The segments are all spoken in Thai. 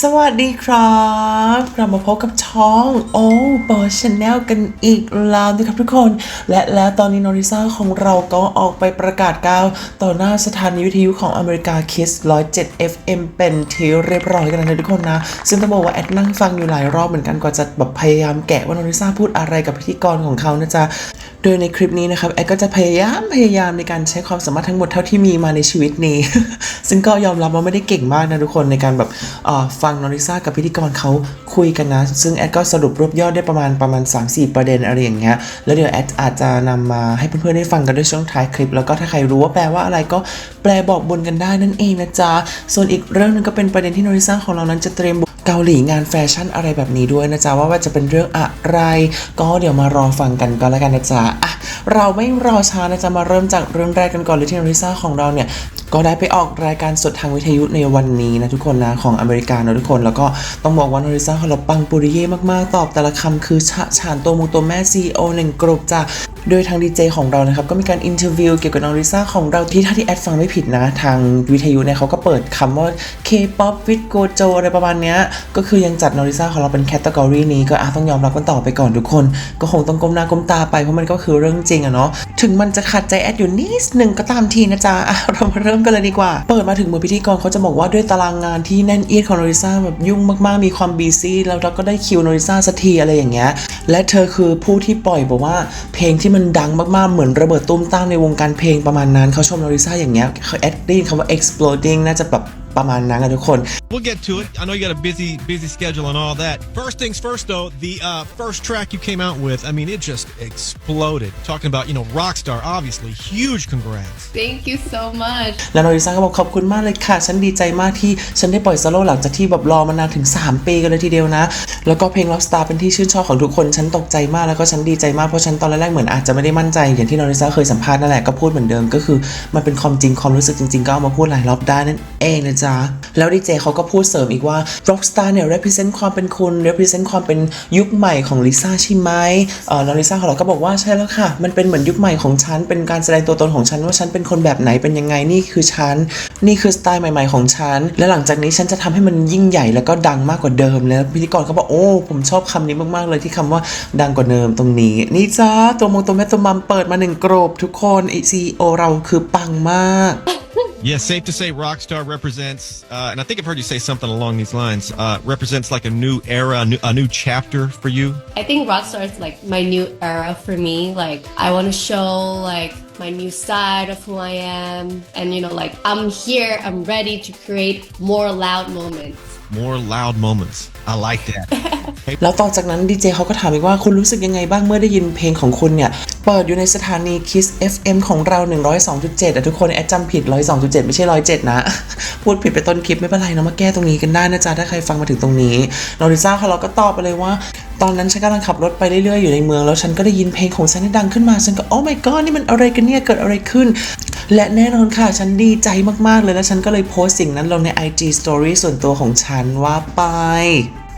สวัสดีครับ กลับมาพบกับช่องโอ้บอชแนลกันอีกแล้วนะครับทุกคน และแล้วตอนนี้นอริซ่าของเราก็ออกไปประกาศก้าวต่อหน้าสถานีวิทยุของอเมริกาคิส107 FM เป็นที่เรียบร้อยกันแล้วนะทุกคนนะ ซึ่งต้องบอกว่าแอดนั่งฟังอยู่หลายรอบเหมือนกันกว่าจะแบบพยายามแกะว่านอริซ่าพูดอะไรกับพิธีกรของเขานะจ๊ะโดยในคลิปนี้นะครับแอดก็จะพยายามพยายามในการใช้ความสามารถทั้งหมดเท่าที่มีมาในชีวิตนี้ ซึ่งก็ยอมรับว่าไม่ได้เก่งมากนะทุกคนในการแบบเออฟังนอริซ่ากับพิธีกรเขาคุยกันนะ ซึ่งแอดก็สรุปรวบยอดได้ประมาณประมาณ 3-4 ประเด็นอะไรอย่างเงี้ยแล้วเดี๋ยวแอดอาจจะนำมาให้เพื่อนๆได้ฟังกันด้วยช่วงท้ายคลิป แล้วก็ถ้าใครรู้ว่าแปลว่าอะไรก็แปลบอกบนกันได้นั่นเองนะจ๊ะส่วนอีกเรื่องหนึงก็เป็นประเด็นที่นอริซ่าของเรานั้นจะเตรียมเกาหลีงานแฟชั่นอะไรแบบนี้ด้วยนะจ๊ะว่าว่าจะเป็นเรื่องอะไร ก็เดี๋ยวมารอฟังกันก็แล้วกันนะจ๊ะอะเราไม่รอช้านะจะมาเริ่มจากเรื่องแรกกันก่อนเลยที่นาริซ่าของเราเนี่ย ก็ได้ไปออกรายการสดทางวิทยุในวันนี้นะทุกคนนะของอเมริกานะทุกคน แล้วก็ต้องบอกว่านอริซ่าของเราปังปุริเย่มากๆ ตอบแต่ละคำคือฉะฉานตัวมูตัวแม่ซีโอหนึ่งกรุ๊ปจ้ะ โดยทางดีเจของเรานะครับก็มีการอินเทอร์วิวเกี่ยวกับนาริซ่าของเราที่ถ้าที่แอดฟังไม่ผิดนะ ทางวิทยุเนี่ยเขาก็เปิดคำว่า K-pop with Gojo อะไรประมาณเนี้ยก็คือยังจัดนาริซ่าของเราเป็นแคตตากรีนี้ก็อาต้องยอมรับกันต่อไปก่อนทุกคน ก็คงต้องก้มหน้าก้มตาไปเพราะมันก็คือเรื่องจริงอะเนาะถึงมันจะขัดใจแอดอยู่นิดหนึ่งก็ตามทีนะจ๊ะเรามาเริ่มกันเลยดีกว่า เปิดมาถึงมือพิธีกรเขาจะบอกว่าด้วยตารางงานที่แน่นเอียดของนาริซ่าแบบยุ่งมากๆมีความบีซี่แล้วเราก็ได้คิวนาริซ่าสักทีอะไรอย่างเงี้ยและเธอคือผู้ที่ปล่อยบอกว่าเพลงที่มันดังมากๆ เหมือนระเบิดตุ้มตั้มในวงการเพลงประมาณนั้น เขาชมลอริซ่าอย่างเงี้ยเขาแอดดิ้งคำว่า exploding น่าจะแบบ ประมาณนั้นอะทุกคน We'll get to it. I know you got a busy, busy schedule and all that. First things first, though, the uh, first track you came out with, I mean, it just exploded. Talking about, you know, Rockstar, obviously, huge congrats. Thank you so much. แล้วนอริซ่าก็บอกขอบคุณมากเลยค่ะ ฉันดีใจมากที่ฉันได้ปล่อยโซโล่หลังจากที่แบบรอมานานถึง 3 ปีกันเลยทีเดียวนะ แล้วก็เพลง Rockstar เป็นที่ชื่นชอบของทุกคน ฉันตกใจมากแล้วก็ฉันดีใจมาก เพราะฉันตอนแรกๆเหมือนอาจจะไม่ได้มั่นใจ อย่างที่นอริซ่าเคยสัมภาษณ์นั่นแหละก็พูดเหมือนเดิมก็คือมันเป็นความจริงความรู้สึกจริงๆก็เอามาพูดหลายรอบได้นั่นเองนะจ๊ะ แล้วดีเจเขาก็พูดเสริมอีกว่า Rockstar เนี่ย represent ความเป็นคุณ represent ความเป็นยุคใหม่ของลิซ่าใช่ไหมเออแล้วลิซ่าของเราก็บอกว่าใช่แล้วค่ะ มันเป็นเหมือนยุคใหม่ของฉัน เป็นการแสดงตัวตนของฉันว่าฉันเป็นคนแบบไหนเป็นยังไงนี่คือฉัน นี่คือสไตล์ใหม่ๆของฉัน และหลังจากนี้ฉันจะทำให้มันยิ่งใหญ่แล้วก็ดังมากกว่าเดิมแล้วพิธีกรเขาบอกโอ้ผมชอบคำนี้มากๆเลยที่คำว่าดังกว่าเดิมตรงนี้ นี่จ้าตัวมงตัวแม่ตัวมัมเปิดมาหนึ่งกรบทุกคนไอซีโอเราคือปังมาก Yeah, safe to say Rockstar represents, uh, and I think I've heard you say something along these lines, uh, represents like a new era, a new, a new chapter for you. I think Rockstar is like my new era for me. Like I want to show like my new side of who I am, and you know, like I'm here, I'm ready to create more loud moments. More loud moments. I like that. แล้วต่อจากนั้นดีเจเขาก็ถามอีกว่าคุณรู้สึกยังไงบ้างเมื่อได้ยินเพลงของคุณเนี่ย เปิดอยู่ในสถานี Kiss FM ของเรา 102.7อะทุกคนแอดจำผิด 102.7 ไม่ใช่ 107 นะ พูดผิดไปต้นคลิปไม่เป็นไรนะมาแก้ตรงนี้กันได้นะจ๊ะ ถ้าใครฟังมาถึงตรงนี้นอริซ่าเขาเราก็ตอบไปเลยว่า ตอนนั้นฉันกำลังขับรถไปเรื่อยๆ อยู่ในเมือง แล้วฉันก็ได้ยินเพลงของฉันที่ดังขึ้นมาฉันก็โอ้ my god นี่มันอะไรกันเนี่ยเกิดอะไรขึ้น และแน่นอนค่ะฉันดีใจมากๆเลยแล้วฉันก็เลยโพสต์สิ่งนั้นลงใน IG Story ส่วนตัวของฉันว่าไป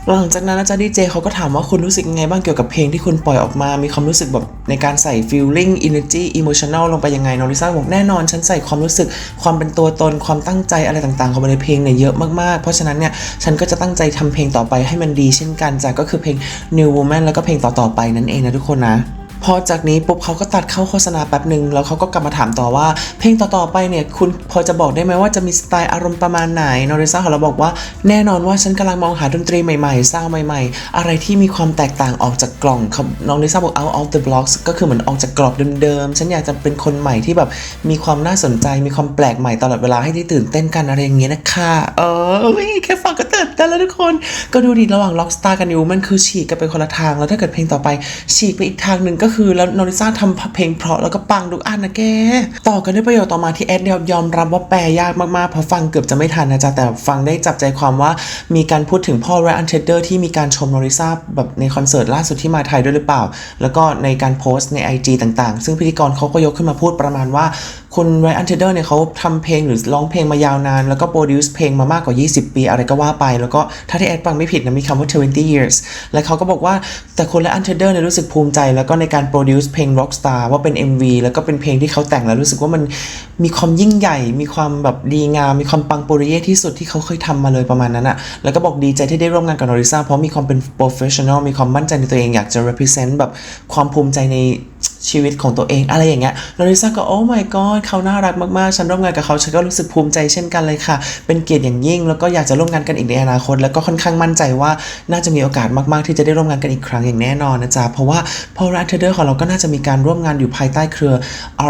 หลังจากนั้นอาจารย์ดีเจเขาก็ถามว่าคุณรู้สึกยังไงบ้างเกี่ยวกับเพลงที่คุณปล่อยออกมา มีความรู้สึกแบบในการใส่ feeling energy emotional ลงไปยังไง นอริซ่าบอกแน่นอน ฉันใส่ความรู้สึก ความเป็นตัวตน ความตั้งใจอะไรต่างๆเข้าไปในเพลงเนี่ยเยอะมากๆ เพราะฉะนั้นเนี่ย ฉันก็จะตั้งใจทำเพลงต่อไปให้มันดีเช่นกันจ้ะก็คือเพลง new woman แล้วก็เพลงต่อๆไปนั่นเองนะทุกคนนะ พอจากนี้ปุ๊บเขาก็ตัดเข้าโฆษณาแป๊บหนึ่งแล้วเขาก็กลับมาถามต่อว่า เพลงต่อๆไปเนี่ย คุณพอจะบอกได้ไหมว่าจะมีสไตล์อารมณ์ประมาณไหนนอริซ่าของเราบอกว่าแน่นอนว่าฉันกำลังมองหาดนตรีใหม่ๆ สร้างใหม่ ๆ อะไรที่มีความแตกต่างออกจากกล่องน้องลิซ่าบอก out of the blocks ก็คือเหมือนออกจากกรอบเดิมๆฉันอยากจะเป็นคนใหม่ที่แบบมีความน่าสนใจมีความแปลกใหม่ตลอดเวลาให้ได้ตื่นเต้นกันอะไรอย่างเงี้ยนะคะเออแค่ฟังก็ตื่นเต้นแล้วทุกคน ก็ดูดิระหว่าง Rockstar กับ New มันคือฉีกกันไปคนละทาง แล้วถ้าเกิดเพลงต่อไป ฉีกไปอีกทางหนึ่งก็คือแล้วนอริซ่าทำเพลงเพราะแล้วก็ปังทุกอันนะแก ต่อกันด้วยประโยคต่อมาที่แอดยอมรับว่าแปลยากมากๆเพราะฟังเกือบจะไม่ทันนะจ๊ะแต่ฟังได้จับใจความว่ามีการพูดถึงพ่อแรอันเทเดอร์ที่มีการชมนอริซ่าแบบในคอนเสิร์ตล่าสุดที่มาไทยด้วยหรือเปล่า แล้วก็ในการโพสต์ใน IG ต่างๆ ซึ่งพิธีกรเขาก็ยกขึ้นมาพูดประมาณว่าคุณไรอันเทเดอร์เนี่ยเขาทำเพลงหรือร้องเพลงมายาวนาน แล้วก็โปรดิวซ์เพลงมามากกว่า 20 ปี อะไรก็ว่าไปแล้วก็ถ้าที่แอดฟังไม่ผิดนะมีคำว่า 20 years และเขาก็บอกว่าแต่คุณไรอันเทเดอร์เนี่ยรู้สึกภูมิใจ แล้วก็ในการโปรดิวซ์เพลง Rockstar ว่าเป็น MV แล้วก็เป็นเพลงที่เขาแต่งแล้วรู้สึกว่ามันมีความยิ่งใหญ่ มีความแบบดีงาม มีความปังปุริเย่ที่สุดที่เขาเคยทำมาเลยประมาณนั้นอะแล้วก็บอกดีใจที่ได้ร่วมงานกับนอริซาเพราะมีความเป็น professional มีความมั่นใจในตัวเองอยากจะ represent แบบความภูมิใจใน ชีวิตของตัวเองอะไรอย่างเงี้ยลอริซาก็โอ้ my god เขาน่ารักมากๆ ฉันร่วมงานกับเขาฉันก็รู้สึกภูมิใจเช่นกันเลยค่ะ เป็นเกียรติอย่างยิ่ง แล้วก็อยากจะร่วมงานกันอีกในอนาคต แล้วก็ค่อนข้างมั่นใจว่าน่าจะมีโอกาสมากๆ ที่จะได้ร่วมงานกันอีกครั้งอย่างแน่นอนนะจ๊ะ เพราะว่าพอรัฐเดอร์ของเราก็น่าจะมีการร่วมงานอยู่ภายใต้เครือ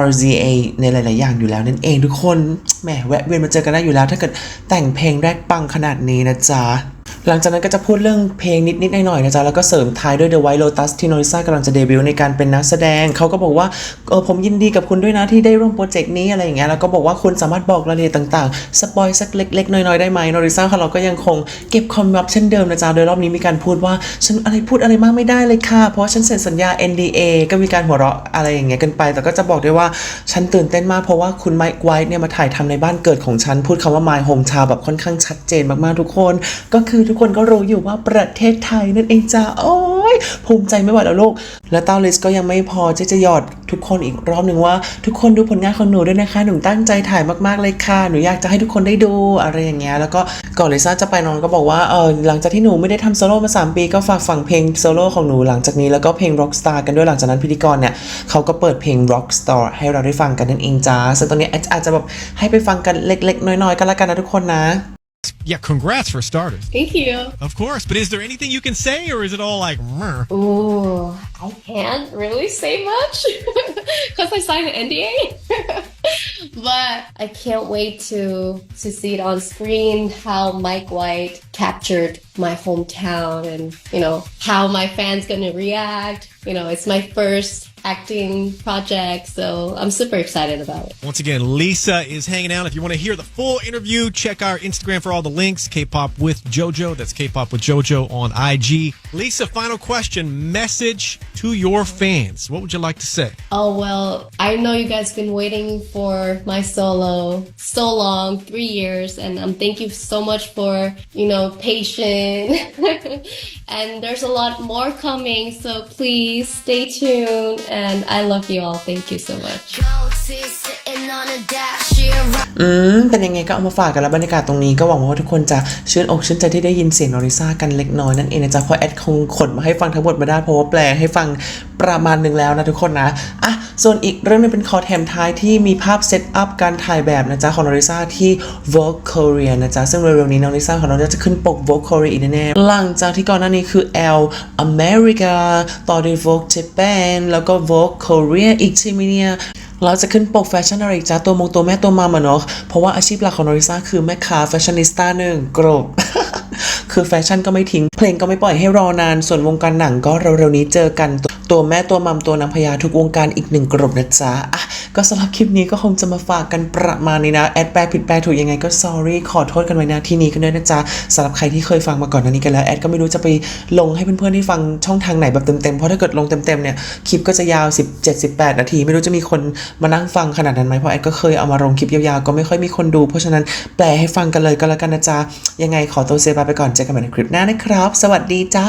RZA ในหลาย ๆ อย่างอยู่แล้วนั่นเองทุกคน แหมแวะเวียนมาเจอกันได้อยู่แล้ว ถ้าเกิดแต่งเพลงแรกปังขนาดนี้นะจ๊ะ หลังจากนั้นก็จะพูดเรื่องเพลงนิดๆหน่อยๆนะจ๊ะแล้วก็เสริมท้ายด้วย The White Lotus ที่ Norisa กำลังจะเดบิวต์ในการเป็นนักแสดง เขาก็บอกว่าเออผมยินดีกับคุณด้วยนะที่ได้ร่วมโปรเจกต์นี้อะไรอย่างเงี้ยแล้วก็บอกว่าคุณสามารถบอกรายละเอียดต่างๆสปอยสักเล็กๆน้อยๆได้ไหม Norisa ของเราก็ยังคงเก็บความลับเช่นเดิมนะจ๊ะโดยรอบนี้มีการพูดว่าฉันอะไรพูดอะไรมากไม่ได้เลยค่ะ เพราะฉันเซ็นสัญญา NDA ก็มีการหัวเราะอะไรอย่างเงี้ยกันไป แต่ก็จะบอกด้วยว่าฉันตื่นเต้นมากเพราะว่าคุณไมค์ไวท์เนี่ยมาถ่ายทำในบ้านเกิดของฉันพูดคำว่า My Home Town แบบค่อนข้างชัดเจนมากๆทุกคน ก็คือทุกกคนก็รู้อยู่ว่าประเทศไทยนั่นเองจ้าโอ้ยภูมิใจไม่ไหวแล้วลูก และเต้าลิสก็ยังไม่พอที่จะหยอดทุกคนอีกรอบหนึ่งว่า ทุกคนดูผลงานของหนูด้วยนะคะ หนูตั้งใจถ่ายมากๆเลยค่ะ หนูอยากจะให้ทุกคนได้ดูอะไรอย่างเงี้ย แล้วก็ก่อนลิซ่าจะไปนอนก็บอกว่า เออหลังจากที่หนูไม่ได้ทำโซโล่มา 3 ปี ก็ฝากฝังเพลงโซโล่ของหนูหลังจากนี้แล้วก็เพลง Rockstar กันด้วยหลังจากนั้นพิธีกรเนี่ยเขาก็เปิดเพลง Rockstar ให้เราได้ฟังกันนั่นเองจ้าซึ่งตอนนี้อาจจะแบบให้ไปฟังกันเล็ก ๆ น้อยๆกันละกันนะทุกคนนะ Yeah, congrats for starters. Thank you. Of course, but is there anything you can say, or is it all like, "Meh"? Ooh, I can't really say much because I signed an NDA. but I can't wait to to see it on screen how Mike White captured my hometown and you know how my fans gonna react. You know, it's my first acting project, so I'm super excited about it. Once again, Lisa is hanging out. If you want to hear the full interview, check our Instagram for all the links. K-pop with JoJo. That's K-pop with JoJo on IG. Lisa, final question. Message to your fans. What would you like to say? Oh well, I know you guys been waiting for my solo so long, three years, and um, thank you so much for you know patience. and there's a lot more coming, so please stay tuned. And I love you all. Thank you so much. อืม เป็นยังไงก็เอามาฝากกันแล้วบรรยากาศตรงนี้ก็หวังว่าทุกคนจะชื่นอกชื่นใจที่ได้ยินเสียงนอริซากันเล็กน้อยนั่นเองนะจ๊ะเพราะแอดคงขนมาให้ฟังทั้งหมดไม่ได้เพราะว่าแปลให้ฟังประมาณหนึ่งแล้วนะทุกคนนะอะ ส่วนอีกเรื่องนึงเป็นคอแถมท้ายที่มีภาพเซตอัพการถ่ายแบบนะจ๊ะของนอริซาที่ Vogue Korea นะจ๊ะ ซึ่งเร็วๆนี้น้อริซาของเราจะขึ้นปก Vogue Korea อีกแน่ๆหลังจากที่ก่อนหน้านี้คือ L America ต่อด้วย Vogue Japan แล้วก็ Vogue Korea อีกทีมิเนียเราจะขึ้นปกแฟชั่นอะไรอีกจ้าตัวมงตัวแม่ตัวมามาเนาะเพราะว่าอาชีพหลักของนอริซาคือแม่ค้าแฟชั่นนิสต้าหนึ่งกรบ คือแฟชั่นก็ไม่ทิ้ง เพลงก็ไม่ปล่อยให้รอนาน ส่วนวงการหนังก็เร็วๆนี้เจอกัน ตัวแม่ตัวมัมตัวนางพญาทุกวงการอีกหนึ่งกรบนะจ๊ะอะก็สำหรับคลิปนี้ก็คงจะมาฝากกันประมาณนี้นะ แอดแปลผิดแปลถูกยังไงก็ sorry ขอโทษกันไว้นะที่นี้กันด้วยนะจ๊ะสำหรับใครที่เคยฟังมาก่อนหน้านี้กันแล้ว แอดก็ไม่รู้จะไปลงให้เพื่อนๆได้ฟังช่องทางไหนแบบเต็มๆ เพราะถ้าเกิดลงเต็มๆ เนี่ย คลิปก็จะยาว 17-18 นาที ไม่รู้จะมีคนมานั่งฟังขนาดนั้นไหมเพราะแอดก็เคยเอามาลงคลิปยาวๆ ก็ไม่ค่อยมีคนดู เพราะฉะนั้นแปลให้ฟังกันเลยก็แล้วกันนะจ๊ะยังไงขอตัวเซบาไปก่อนเจกันใหม่ในคลิปหน้านะครับ สวัสดีจ้า